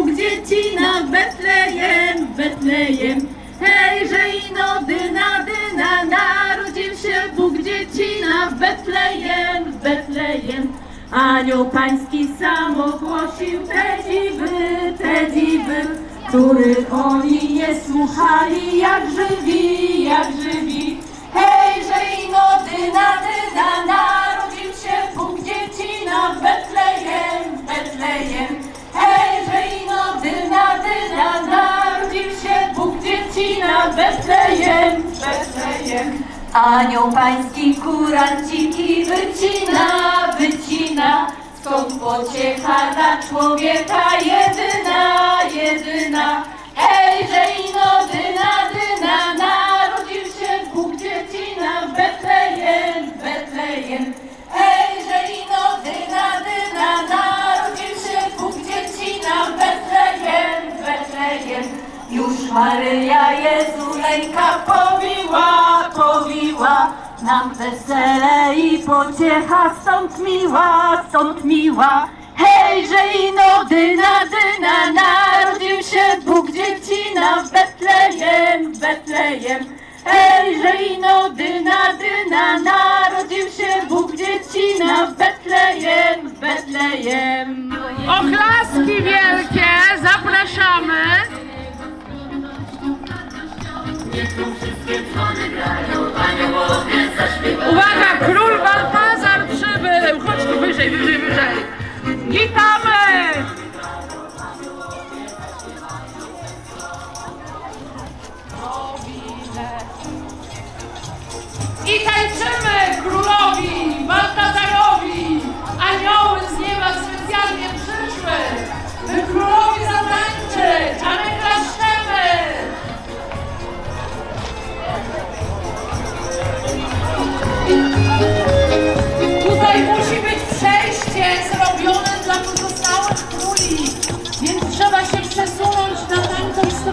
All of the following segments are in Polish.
Bóg dziecina w Betlejem, Betlejem. Hejże ino dyna, dyna, narodził się Bóg dziecina w Betlejem, Betlejem. Anioł pański sam ogłosił te dziwy, te dziwy, których oni nie słuchali, jak żywi, jak żywi. Hejże ino dyna, dyna, narodził się Bóg dziecina w Betlejem, Betlejem. Hejże dyna, dyna, narodził się Bóg dziecina w Betlejem, Betlejem. Anioł pański kuranciki wycina, wycina, stąd pociecha dla człowieka jedyna, jedyna. Hejże ino dyna, dyna, narodził się Bóg dziecina w Betlejem, Betlejem. Hejże ino dyna, dyna, narodził Już Maryja Jezuleńka powiła, powiła nam wesele i pociecha stąd miła, stąd miła. Hejże ino dyna, dyna, narodził się Bóg dziecina w Betlejem, w Betlejem. Hejże ino dyna, dyna, narodził się Bóg dziecina w Betlejem, w Betlejem. Oklaski wielkie, zapraszamy. Uwaga, król Baltazar przybył. Chodź tu wyżej, wyżej, wyżej. Witamy.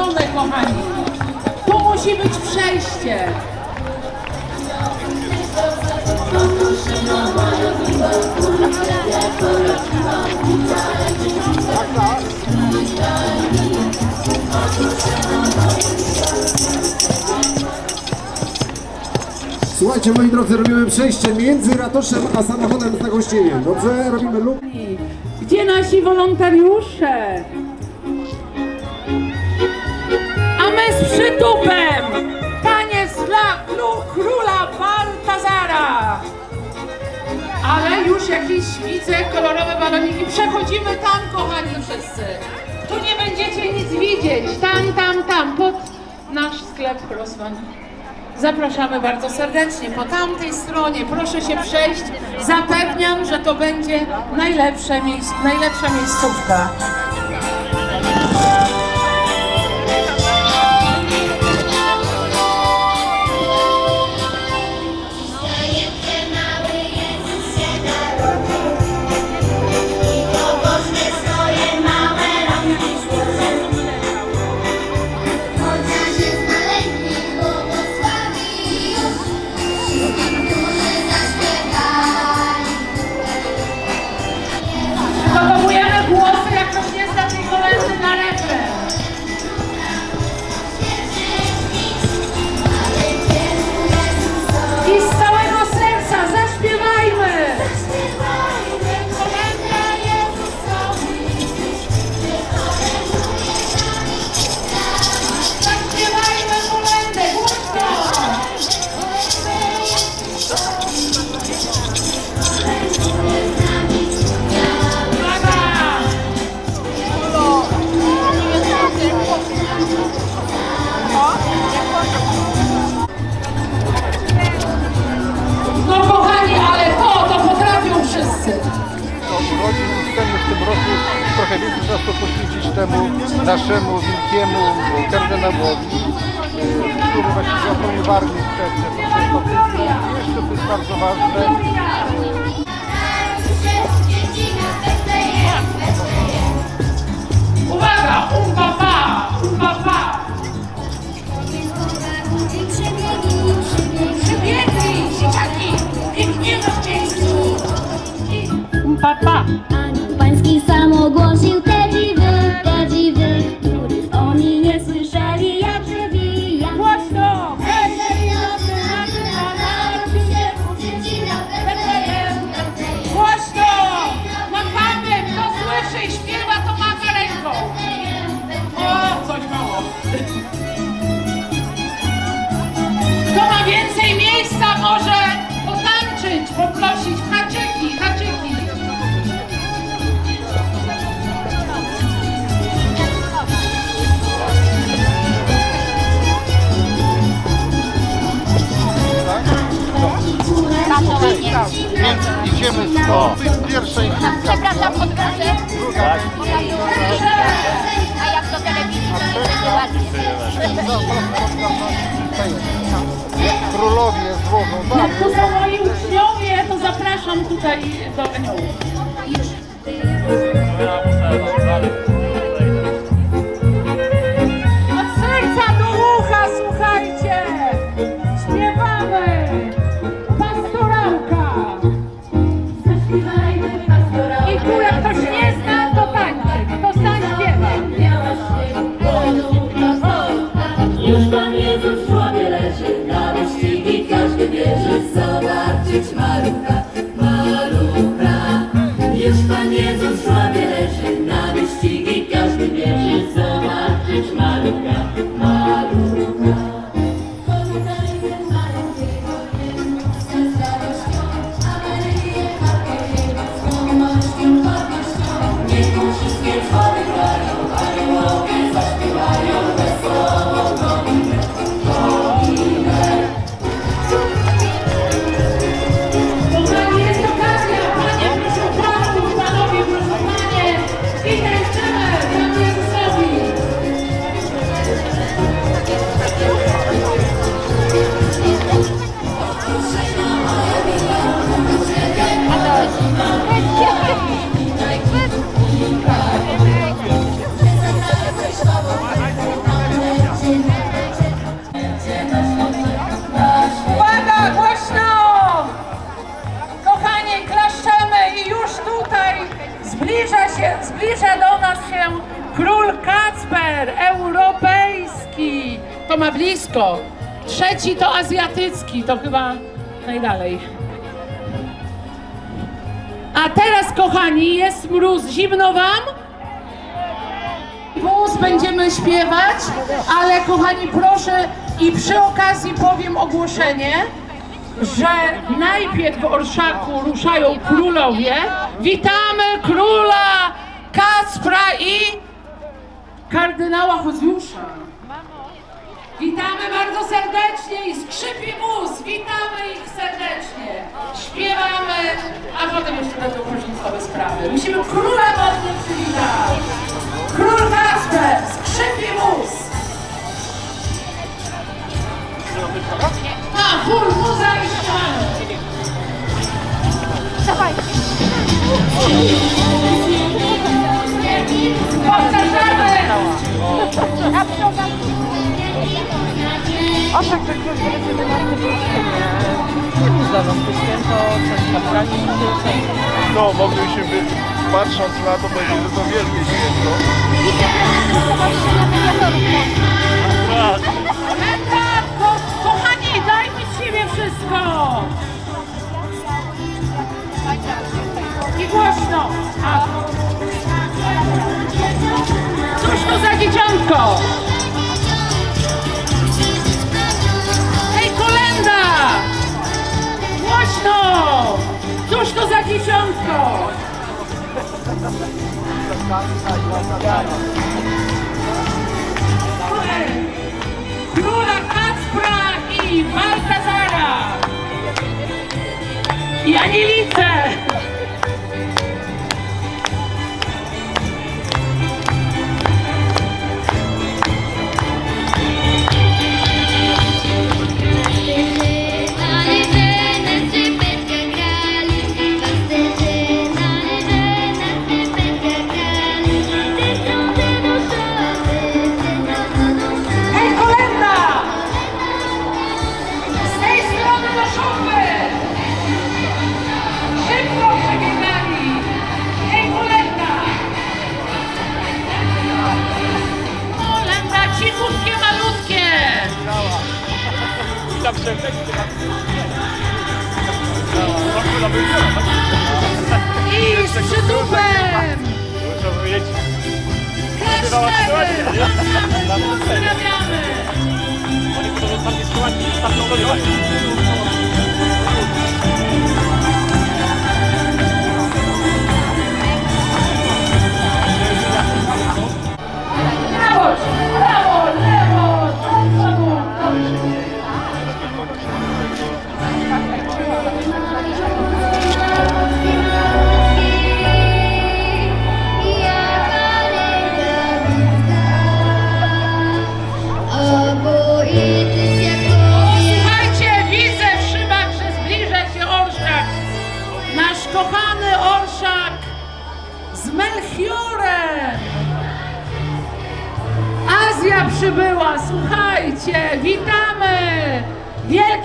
Stronę, kochani. Tu musi być przejście. Słuchajcie, moi drodzy, robimy przejście między ratuszem a samochodem z nagościeniem. Dobrze? Robimy luk. Gdzie nasi wolontariusze? Z przytupem! Taniec dla króla Baltazara! Ale już jakieś widzę kolorowe baloniki. Przechodzimy tam, kochani wszyscy. Tu nie będziecie nic widzieć. Tam, tam, tam, pod nasz sklep Crossman. Zapraszamy bardzo serdecznie po tamtej stronie. Proszę się przejść. Zapewniam, że to będzie najlepsze miejsc, najlepsza miejscówka. Czasu poświęcić temu naszemu wielkiemu kardynałowi, y, który właśnie wszystko to jest, jeszcze to jest bardzo ważne. W Uwaga! Umpa pa! Umpa pa! Przybiegnij, przybiegnij Przybiegnij, dzieciaki! Biegniemy w miejscu! Umpa pa! Anioł pański sam ogłosił te Idziemy stąd. Pierwsza inicjatywa. Przepraszam, odwrócę. Druga A jak do telewizji, to ładnie. Jak królowie złożą Jak tu są moi uczniowie, to zapraszam tutaj do aniołów. Od tutaj zbliża się, zbliża do nas się król Kacper, europejski. To ma blisko. Trzeci to azjatycki, to chyba najdalej. A teraz, kochani, jest mróz. Zimno wam? Wóz będziemy śpiewać, ale kochani, proszę i przy okazji powiem ogłoszenie, że najpierw w Orszaku ruszają królowie. Witamy króla Kacpra i kardynała Hozjusza. Witamy bardzo serdecznie i skrzypi wóz. Witamy ich serdecznie. Śpiewamy, a potem jeszcze będą różnicowe sprawy. Musimy króla wodny przywitać. Król Kacper, skrzypi wóz. A, full muza i ściany. Powtarzamy. A tak, tak, sobie na tym Nie za to święto, coś kaprani dzisiaj. no mogliśmy patrząc na to, będzie, to wielkie święto. Kochani, dajmy z siebie wszystko. I głośno. A. Cóż to za dzieciątko? Hej, kolenda! Głośno! Cóż to za dzieciątko?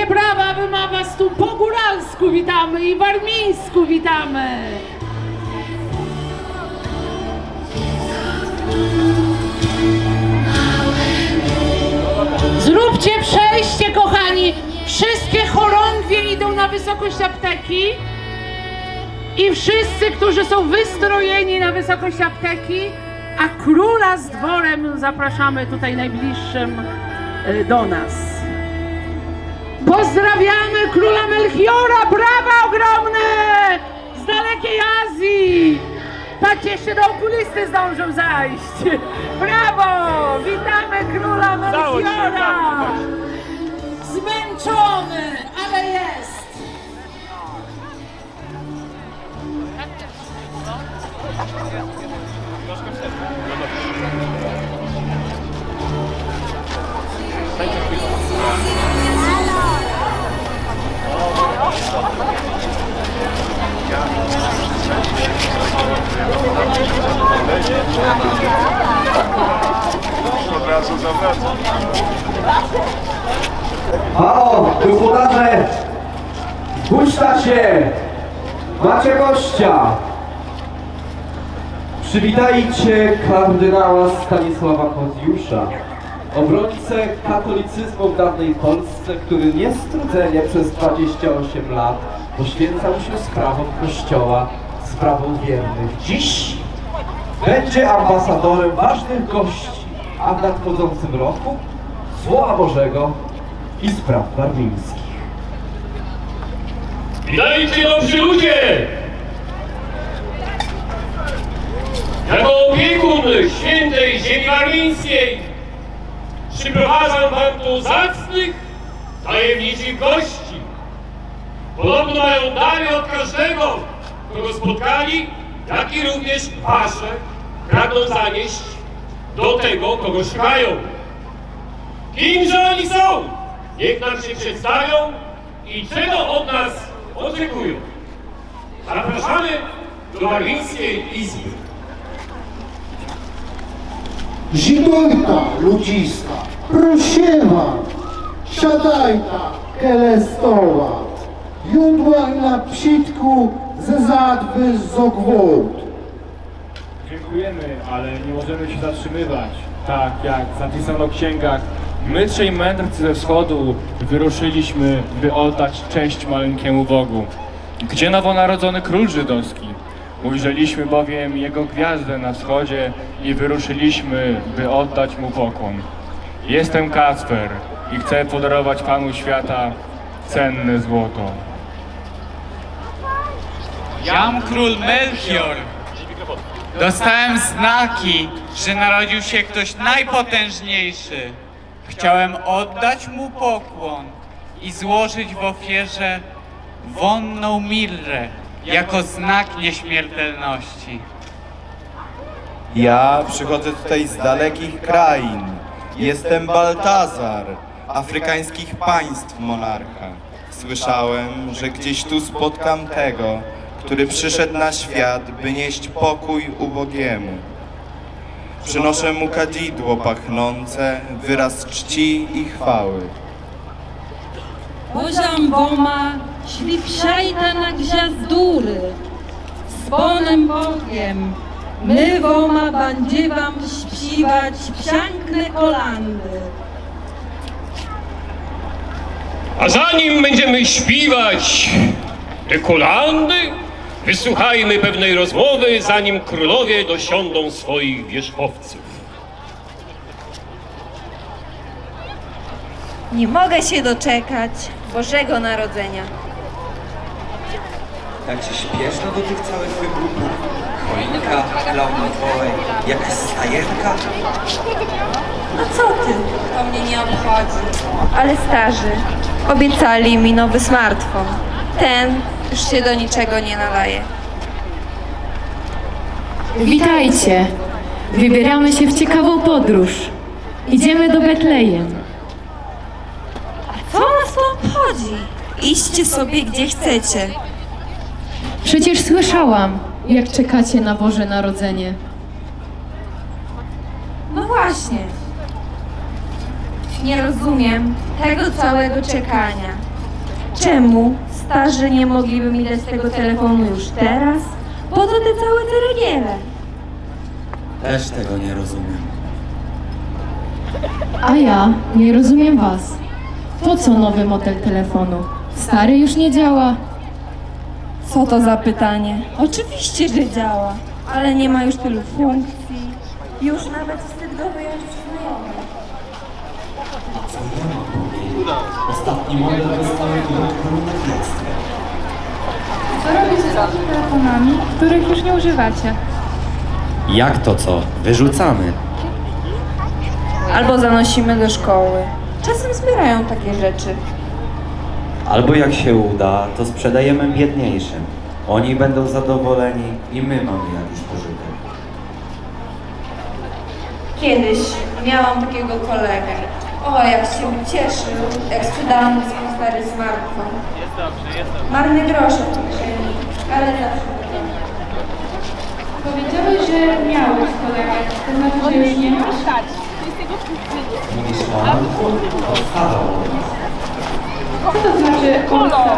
Wielkie brawa, my ma was tu po góralsku witamy i warmińsku witamy! Zróbcie przejście, kochani! Wszystkie chorągwie idą na wysokość apteki i wszyscy, którzy są wystrojeni na wysokość apteki, a króla z dworem zapraszamy tutaj najbliższym y, do nas. Pozdrawiamy króla Melchiora, brawa ogromne z dalekiej Azji. Patrzcie, jeszcze do okulisty zdążą zajść. Brawo! Witamy króla Melchiora! Zmęczony, ale jest. Halo, gospodarze! Puszcza się! Macie gościa! Przywitajcie kardynała Stanisława Kozjusza, obrońcę katolicyzmu w dawnej Polsce, który niestrudzenie przez 28 lat poświęcał się sprawom Kościoła, sprawom wiernych. Dziś będzie ambasadorem ważnych gości, a w nadchodzącym roku Słowa Bożego i spraw warmińskich. Witajcie dobrzy ludzie! Jako opiekun świętej ziemi warmińskiej przyprowadzam wam tu zacnych, tajemniczych gości. Podobno mają dary od każdego, kogo spotkali, jak i również wasze pragną zanieść do tego, kogo szukają. Kimże oni są? Niech nam się przedstawią i czego od nas oczekują. Zapraszamy do Warmińskiej Izby. Żydujta ludziska, prosiewa, siadajta, kele stoła, judła na psitku ze zadwy z ogwód. Dziękujemy, ale nie możemy się zatrzymywać. Tak jak zapisano w księgach, my trzej mędrcy ze wschodu wyruszyliśmy, by oddać cześć maleńkiemu Bogu. Gdzie nowonarodzony król żydowski? Ujrzeliśmy bowiem jego gwiazdę na wschodzie i wyruszyliśmy, by oddać mu pokłon. Jestem Kacper i chcę podarować Panu świata cenne złoto. Jam król Melchior. Dostałem znaki, że narodził się ktoś najpotężniejszy. Chciałem oddać mu pokłon i złożyć w ofierze wonną mirrę jako znak nieśmiertelności. Ja przychodzę tutaj z dalekich krain. Jestem Baltazar, afrykańskich państw monarcha. Słyszałem, że gdzieś tu spotkam tego, który przyszedł na świat, by nieść pokój ubogiemu. Przynoszę mu kadzidło pachnące, wyraz czci i chwały. Poziom Boma, śliwszajta na gwiazdury, z Bonem Bogiem, my Woma będzie wam śpiewać piękne kolandy. A zanim będziemy śpiewać te kolandy, wysłuchajmy pewnej rozmowy, zanim królowie dosiądą swoich wierzchowców. Nie mogę się doczekać Bożego Narodzenia. Tak się śpieszno do tych całych wybuchów. Choinka, klaun Mikołaj, jakaś stajenka. No co ty? To mnie nie obchodzi. Ale starzy, obiecali mi nowy smartfon. Ten już się do niczego nie nadaje. Witajcie! Wybieramy się w ciekawą podróż. Idziemy do Betlejem. Co nas to obchodzi? Idźcie sobie gdzie chcecie. Przecież słyszałam, jak czekacie na Boże Narodzenie. No właśnie. Nie rozumiem tego całego czekania. Czemu starzy nie mogliby mi dać tego telefonu już teraz? Po co te całe ceregiele? Też tego nie rozumiem. A ja nie rozumiem Was. Po co nowy model telefonu? Stary już nie działa. Co to za pytanie? Oczywiście, że działa, ale nie ma już tylu funkcji. Już nawet wstyd go wyjąć przy znajomych. Co ja mam powiedzieć? Ostatni model dostały do królestwa. Co robicie z tymi telefonami, których już nie używacie? Jak to co? Wyrzucamy. Albo zanosimy do szkoły. Czasem zbierają takie rzeczy. Albo jak się uda, to sprzedajemy biedniejszym. Oni będą zadowoleni i my mamy jakiś pożytek. Kiedyś miałam takiego kolegę. O, jak się cieszył, jak sprzedałam mu swój stary smartfon. Marny grosze w kieszeni, ale zawsze Powiedziałeś, że miałeś kolegę, to znaczy, że już nie masz? Mówisz o Powstawał. Znaczy powstało?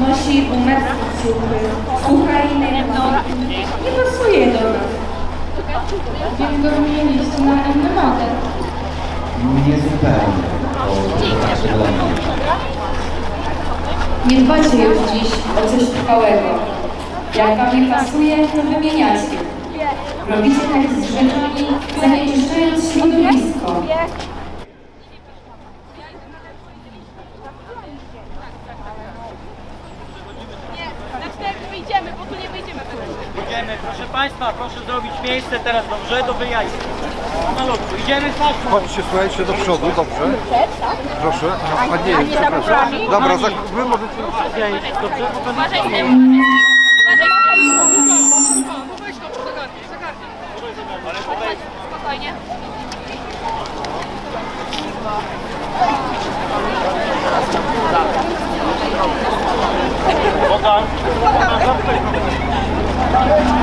nosi ciuchy, z Ukrainy, nie pasuje do nas. Więc go wymieniliście na model. Nie zupełnie. To. Nie dbajcie już dziś o coś trwałego. Jak wam nie pasuje, to wymieniacie. Robicie tak z rzeczami, zanieczyszczając środowisko. Idziemy, proszę Państwa, proszę zrobić miejsce teraz dobrze do wyjazdu. Malutku, idziemy chodźmy. Chodźcie, słuchajcie, do przodu, dobrze? Proszę. Aha, a nie, przepraszam. Dobra, za, wy możecie... Dobrze? Spokojnie. Woda. Thank you.